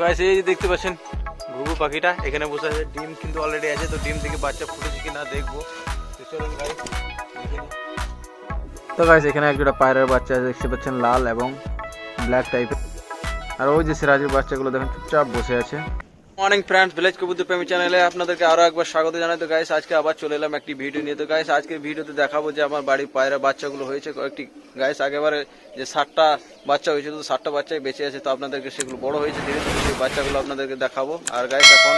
Guys এই যে দেখতে পাচ্ছেন ঘুঘু পাখিটা, এখানে বসে আছে। ডিম কিন্তু অলরেডি আছে, তো ডিম থেকে বাচ্চা ফুটেছে কিনা দেখব। তো চলুন গাইস এখানে একটা পায়রার বাচ্চা আছে, দেখতে পাচ্ছেন লাল এবং ব্ল্যাক টাইপের আর ওই যে সিরাজের বাচ্চাগুলো দেখেন, চুপচাপ বসে আছে। মর্নিং ফ্রেন্ডস, ভিলেজ কবুতর প্রেমী চ্যানেলে আপনাদেরকে আরও একবার স্বাগত জানাই। তো গাইস আজকে আবার চলে এলাম একটি ভিডিও নিয়ে। তো গাইস আজকের ভিডিওতে দেখাবো যে আমার বাড়ির পায়রা বাচ্চাগুলো হয়েছে। কয়েকটি গাইস আগেবারে যে ষাটটা বাচ্চা হয়েছে, তো ষাটটা বাচ্চাই বেঁচে আছে, তো আপনাদেরকে সেগুলো বড় হয়েছে ধীরে ধীরে সেই বাচ্চাগুলো আপনাদেরকে দেখাবো। আর গাইস এখন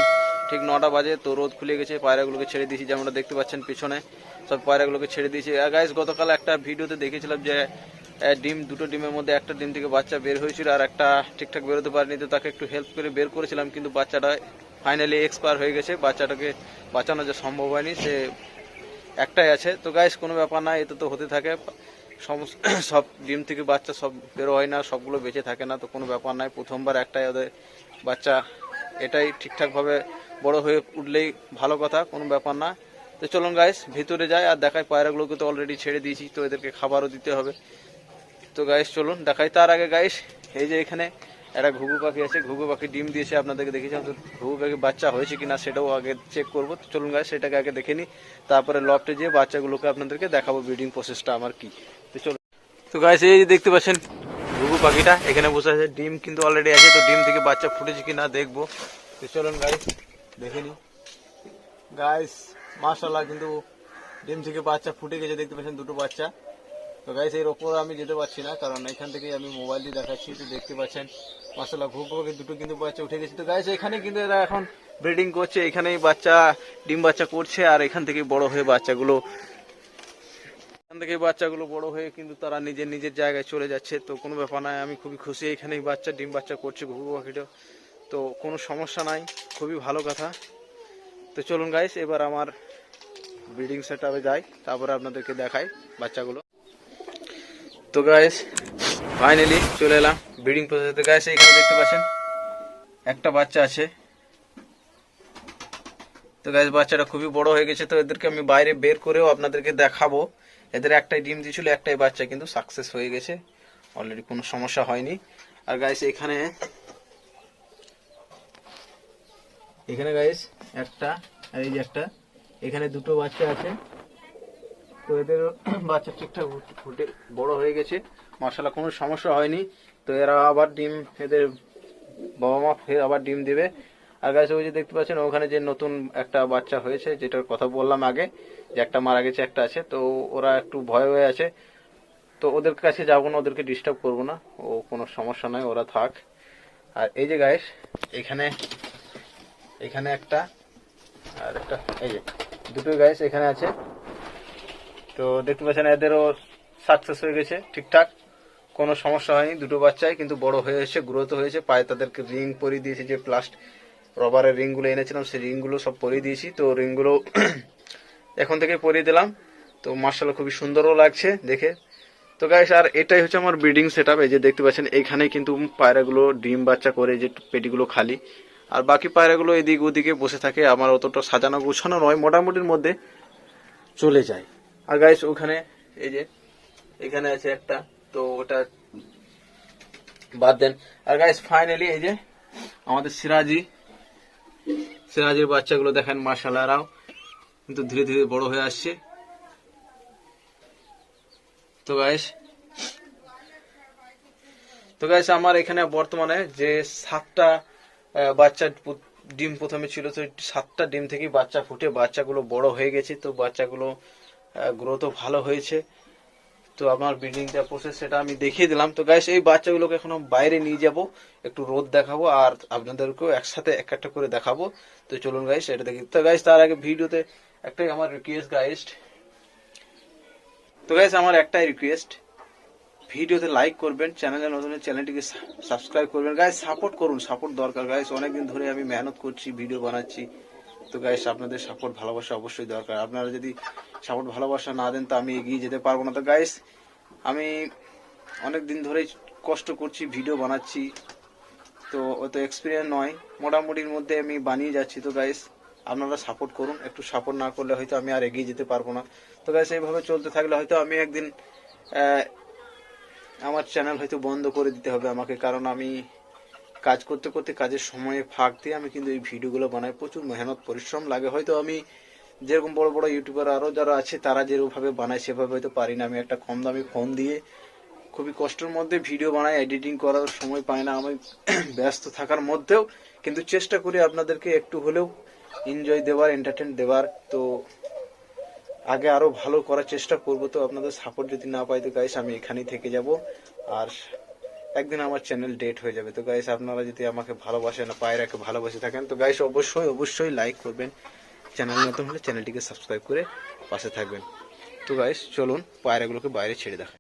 ঠিক নটা বাজে, তো রোদ খুলে গেছে, পায়রাগুলোকে ছেড়ে দিয়েছি, যেমনটা দেখতে পাচ্ছেন পিছনে। সব পায়রাগুলোকে ছেড়ে দিয়েছি। আর গাইস গতকাল একটা ভিডিওতে দেখেছিলাম যে ডিম, দুটো ডিমের মধ্যে একটা ডিম থেকে বাচ্চা বের হয়েছিল আর একটা ঠিকঠাক বেরোতে পারেনি, তো তাকে একটু হেল্প করে বের করেছিলাম, কিন্তু বাচ্চাটা ফাইনালি এক্সপায়ার হয়ে গেছে। বাচ্চাটাকে বাঁচানো যে সম্ভব হয়নি, সে একটাই আছে। তো গাইস কোনো ব্যাপার না, এতে তো হতে থাকে। সমস্ত সব ডিম থেকে বাচ্চা সব বেরো হয় না, সবগুলো বেঁচে থাকে না, তো কোনো ব্যাপার নাই। প্রথমবার একটাই ওদের বাচ্চা, এটাই ঠিকঠাকভাবে বড় হয়ে উঠলেই ভালো কথা, কোনো ব্যাপার না। তো চলুন গাইস ভিতরে যাই আর দেখায় পায়রাগুলোকে তো অলরেডি ছেড়ে দিয়েছি, তো এদেরকে খাবারও দিতে হবে। তো গাইস চলুন দেখাই। তার আগে গাইস এই যে এখানে একটা ঘুঘু পাখি আছে, ঘুঘু পাখি ডিম দিয়েছে, আপনাদেরকে দেখেছিলাম তো ঘুঘু পাখি বাচ্চা হয়েছে কিনা সেটাও আগে চেক করব। চলুন গাইস সেটাকে আগে দেখে নিই তারপরে লফটে যেয়ে বাচ্চাগুলোকে আপনাদেরকে দেখাবো ব্রিডিং প্রসেসটা আমার কি। তো চলুন। তো গাইস এই যে দেখতে পাচ্ছেন ঘুঘু পাখিটা, এখানে বসে আছে। ডিম কিন্তু অলরেডি আছে, তো ডিম থেকে বাচ্চা ফুটেছে কিনা দেখব। তো চলুন গাইস দেখে নিই গাইস মাশাল্লাহ কিন্তু ডিম থেকে বাচ্চা ফুটে গেছে, দেখতে পাচ্ছেন দুটো বাচ্চা। তো গাইস এর ওপর আমি যেতে পারছি না, কারণ এখান থেকে আমি মোবাইল দিয়ে দেখাচ্ছি, তো দেখতে পাচ্ছেন মাসাল্লাহ ঘুপে দুটো কিন্তু বাচ্চা উঠে গেছে তো গাইস এখানে কিন্তু এরা এখন ব্রিডিং করছে, এখানেই বাচ্চা, ডিম বাচ্চা করছে, আর এখান থেকে বড় হয়ে বাচ্চাগুলো, এখান থেকে বাচ্চাগুলো বড় হয়ে কিন্তু তারা নিজের নিজের জায়গায় চলে যাচ্ছে। তো কোনো ব্যাপার নাই, আমি খুবই খুশি, এখানেই বাচ্চা, ডিম বাচ্চা করছে ঘুঘু পাখিটা তো কোনো সমস্যা নাই, খুবই ভালো কথা। তো চলুন গাইস এবার আমার ব্রিডিং সেট যাই, তারপরে আপনাদেরকে দেখাই বাচ্চাগুলো। তো গাইস ফাইনালি চলে এলাম ব্রিডিং প্রসেসে গাইস এখানে দেখতে পাচ্ছেন, একটা বাচ্চা আছে। তো গাইস বাচ্চাটা খুবই বড় হয়ে গেছে, তো এদেরকে আমি বাইরে বের করেও আপনাদেরকে দেখাবো। এদের একটাই ডিম দিয়েছিল, একটাই বাচ্চা, কিন্তু সাকসেস হয়ে গেছে। অলরেডি কোনো সমস্যা হয়নি। আর গাইস এখানে এখানে গাইস একটা, আর এই যে একটা, এখানে দুটো বাচ্চা আছে। তো এদের বাচ্চা ঠিকঠাক ফুটে বড় হয়ে গেছে। মার্শাল্লাহ কোনো সমস্যা হয়নি। তো এরা আবার ডিম, এদের বাবা মা ফের আবার ডিম দেবে। আর গাছ ওই যে দেখতে পাচ্ছেন, ওখানে যে নতুন একটা বাচ্চা হয়েছে, যেটার কথা বললাম আগে, যে একটা মারা গেছে, একটা আছে। তো ওরা একটু ভয় হয়ে আছে। তো ওদের কাছে যাব না, ওদেরকে ডিস্টার্ব করব না। ও কোনো সমস্যা নয় ওরা থাক। আর এই যে গায়েস এখানে এখানে একটা, আর একটা, এই যে, দুটো গাইস এখানে আছে। তো দেখতে পাচ্ছেন এদেরও সাকসেস হয়ে গেছে ঠিকঠাক। কোনো সমস্যা হয়নি, দুটো বাচ্চাই কিন্তু বড় হয়ে এসেছে গ্রোথ হয়েছে। পায়ে তাদেরকে রিং পরিয়ে দিয়েছি, যে প্লাস্ট রবারের রিংগুলো এনেছিলাম, সেই রিংগুলো সব পরিয়ে দিয়েছি। তো রিংগুলো এখন থেকে পরিয়ে দিলাম। তো মার্শাল খুবই সুন্দরও লাগছে দেখে। তো গাইস আর এটাই হচ্ছে আমার ব্রিডিং সেট আপ এই যে দেখতে পাচ্ছেন এখানে কিন্তু পায়রাগুলো, ডিম বাচ্চা করে যে পেটিগুলো খালি। আর বাকি পায়রাগুলো এদিক ওদিকে বসে থাকে, আমার অতটা সাজানো গোছানো নয়, মোটামুটির মধ্যে চলে যায়। আর গাইস ওখানে এই যে, এখানে আছে একটা, তো ওটা বাদ দেন। আর গাইস ফাইনালি এই যে, আমাদের সিরাজি, সিরাজির বাচ্চাগুলো দেখেন মাসালারাও কিন্তু ধীরে ধীরে বড় হয়ে আসছে। তো গাইস তো গাইস আমার এখানে বর্তমানে যে সাতটা বাচ্চা ডিম প্রথমে ছিল তো সাতটা ডিম থেকেই বাচ্চা ফুটে, বাচ্চাগুলো বড় হয়ে গেছে। তো বাচ্চাগুলো গ্রোথও ভালো হয়েছে। তো আমার ব্রিডিংটা প্রসেস সেটা আমি দেখিয়ে দিলাম। তো গাইস এই বাচ্চাগুলোকে এখনও বাইরে নিয়ে যাব, একটু রোদ দেখাবো আর আপনাদেরকেও একসাথে এক একটা করে দেখাবো। তো চলুন গাইস এটা দেখি। তো গাইস তার আগে ভিডিওতে একটাই আমার রিকোয়েস্ট গাইস তো গাইস আমার একটাই রিকোয়েস্ট ভিডিওতে লাইক করবেন চ্যানেলে নতুন চ্যানেলটিকে সাবস্ক্রাইব করবেন। গাইস সাপোর্ট করুন সাপোর্ট দরকার। গাইস অনেকদিন ধরে আমি মেহনত করছি ভিডিও বানাচ্ছি। তো গাইস আপনাদের সাপোর্ট ভালোবাসা অবশ্যই দরকার। আপনারা যদি সাপোর্ট ভালোবাসা না দেন, তো আমি এগিয়ে যেতে পারব না। তো গাইস আমি অনেক দিন ধরেই কষ্ট করছি ভিডিও বানাচ্ছি। তো অত এক্সপিরিয়েন্স নয়, মোটামুটির মধ্যে আমি বানিয়ে যাচ্ছি। তো গাইস আপনারা সাপোর্ট করুন। একটু সাপোর্ট না করলে হয়তো আমি আর এগিয়ে যেতে পারব না। তো গাইস এইভাবে চলতে থাকলে হয়তো আমি একদিন আমার চ্যানেল হয়তো বন্ধ করে দিতে হবে আমাকে। কারণ আমি কাজ করতে করতে কাজের সময়ে ফাঁক দিয়ে আমি কিন্তু এই ভিডিওগুলো বানাই। প্রচুর মেহনত, পরিশ্রম লাগে। হয়তো আমি যেরকম বড় বড় ইউটিউবার আরও যারা আছে, তারা যেভাবে বানায়, সেভাবে হয়তো পারি না। আমি একটা কম দামি ফোন দিয়ে খুবই কষ্টের মধ্যে ভিডিও বানাই এডিটিং করার সময় পাই না। আমি ব্যস্ত থাকার মধ্যেও কিন্তু চেষ্টা করি আপনাদেরকে একটু হলেও এনজয় দেওয়ার এন্টারটেন দেওয়ার। তো আগে আরও ভালো করার চেষ্টা করব। তো আপনাদের সাপোর্ট যদি না পাই তো গাইস আমি এখানেই থেকে যাব। আর একদিন আমার চ্যানেল ডেট হয়ে যাবে। তো গাইস আপনারা যদি আমাকে ভালোবাসেন, পায়রাকে ভালোবাসে থাকেন, তো গাইস অবশ্যই অবশ্যই লাইক করবেন। চ্যানেল নতুন হলে চ্যানেলটিকে সাবস্ক্রাইব করে পাশে থাকবেন। তো গাইস চলুন, পায়রাগুলোকে বাইরে ছেড়ে দেখা